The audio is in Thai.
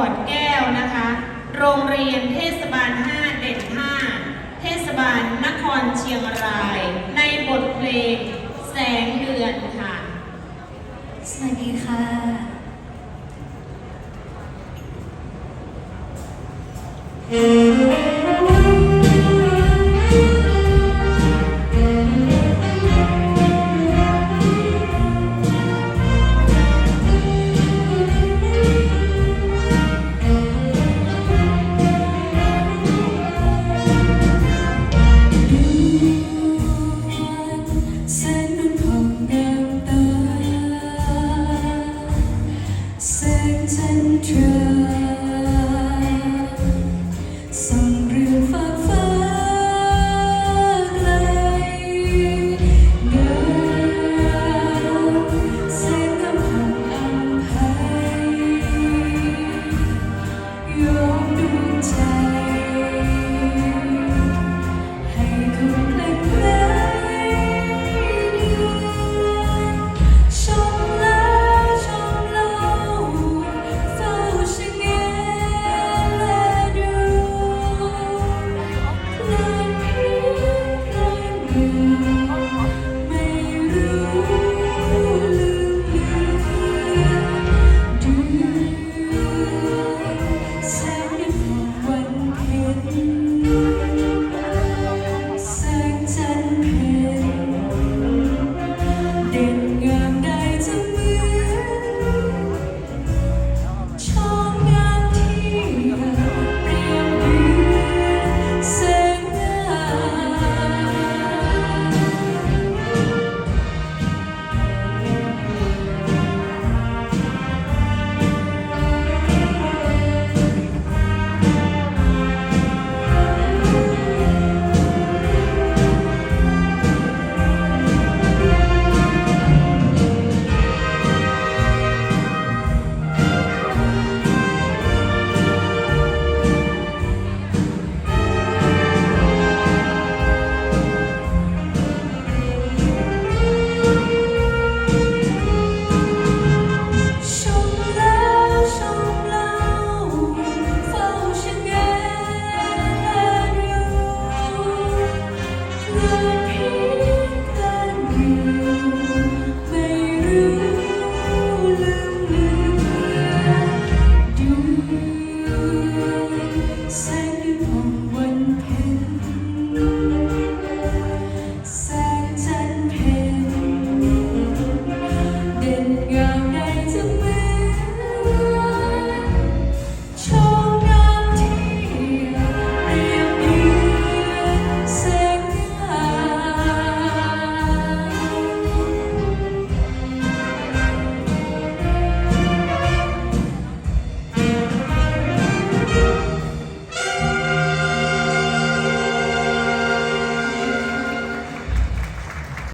อร์ดแก้วนะคะ โรงเรียนเทศบาล 5 เด่น 5 เทศบาลนครเชียงราย ในบทเพลงแสงเดือนค่ะ สวัสดีค่ะแ and true.